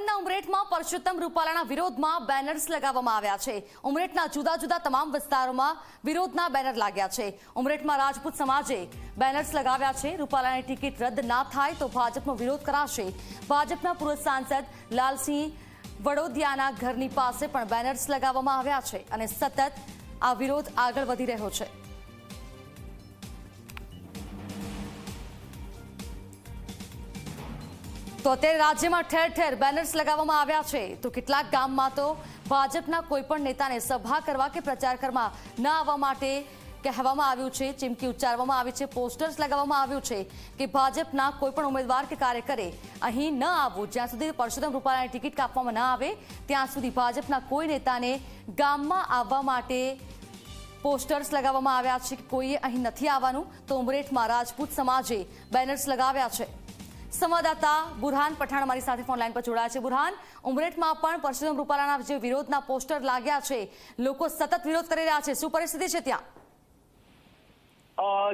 આણંદના ઉમરેઠમાં પરસોત્તમ રૂપાલાના વિરોધમાં બેનર્સ લગાવવામાં આવ્યા છે. ઉમરેઠના જુદા જુદા તમામ વિસ્તારોમાં વિરોધના બેનર લાગ્યા છે. ઉમરેઠમાં રાજપૂત સમાજે બેનર્સ લગાવ્યા છે. રૂપાલાની ટિકિટ રદ ના થાય તો ભાજપનો વિરોધ કરાશે. ભાજપના પૂર્વ સાંસદ લાલસિંહ વડોદિયાના ઘરની પાસે પણ બેનર્સ લગાવવામાં આવ્યા છે અને સતત આ વિરોધ આગળ વધી રહ્યો છે. તો અત્યારે રાજ્યમાં ઠેર ઠેર બેનર્સ લગાવવામાં આવ્યા છે. તો કેટલાક ગામમાં તો ભાજપના કોઈ પણ નેતાને સભા કરવા કે પ્રચાર કરવા ન આવવા માટે કહેવામાં આવ્યું છે. ચીમકી ઉચ્ચારવામાં આવી છે. પોસ્ટર્સ લગાવવામાં આવ્યું છે કે ભાજપના કોઈ પણ ઉમેદવાર કે કાર્યકરે અહીં ન આવવું. જ્યાં સુધી પરસોત્તમ રૂપાલાની ટિકિટ કાપવામાં ન આવે, ત્યાં સુધી ભાજપના કોઈ નેતાને ગામમાં આવવા માટે પોસ્ટર્સ લગાવવામાં આવ્યા છે કે કોઈએ અહીં નથી આવવાનું. તો ઉમરેઠમાં રાજપૂત સમાજે બેનર્સ લગાવ્યા છે. સંવાદદાતા બુરહાન પઠાણ અમારી સાથે ફોન લાઈન પર જોડાયા છે. બુરહાન, ઉમરેઠમાં પણ પરસોત્તમ રૂપાલાના જે વિરોધના પોસ્ટર લાગ્યા છે, લોકો સતત વિરોધ કરી રહ્યા છે. શું પરિસ્થિતિ છે ત્યાં?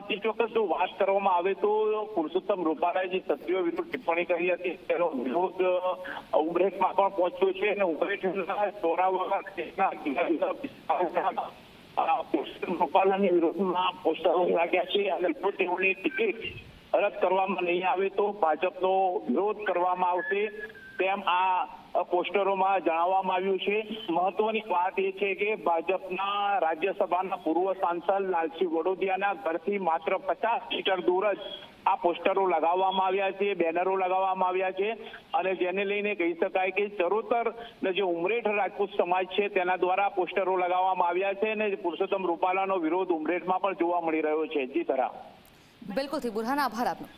જે, ચોક્કસ જો વાત કરવામાં આવે તો પુરુષોત્તમ રૂપાલાએ જે ક્ષત્રિયો વિરુદ્ધ ટિપ્પણી કરી હતી, તેનો વિરોધ ઉમરેઠમાં પણ પહોંચ્યો છે અને ઉમરેઠના વિસ્તારોમાં પુરુષોત્તમ રૂપાલાની વિરોધમાં પોસ્ટરો લાગ્યા છે અને તેઓની ટિકિટ રદ કરવામાં નહીં આવે તો ભાજપનો વિરોધ કરવામાં આવશે તેમ આ પોસ્ટરોમાં જણાવવામાં આવ્યું છે. મહત્વની વાત એ છે કે ભાજપના રાજ્યસભાના પૂર્વ સાંસદ લાલસિંહ વડોદિયાના ઘરથી માત્ર પચાસ મીટર દૂર જ આ પોસ્ટરો લગાવવામાં આવ્યા છે, બેનરો લગાવવામાં આવ્યા છે અને જેને લઈને કહી શકાય કે ચરોતર જે ઉમરેઠ રાજપૂત સમાજ છે તેના દ્વારા પોસ્ટરો લગાવવામાં આવ્યા છે અને પુરુષોત્તમ રૂપાલાનો વિરોધ ઉમરેઠમાં પણ જોવા મળી રહ્યો છે. જી તરા બિલકુલથી બુરહાન આભાર આપનો.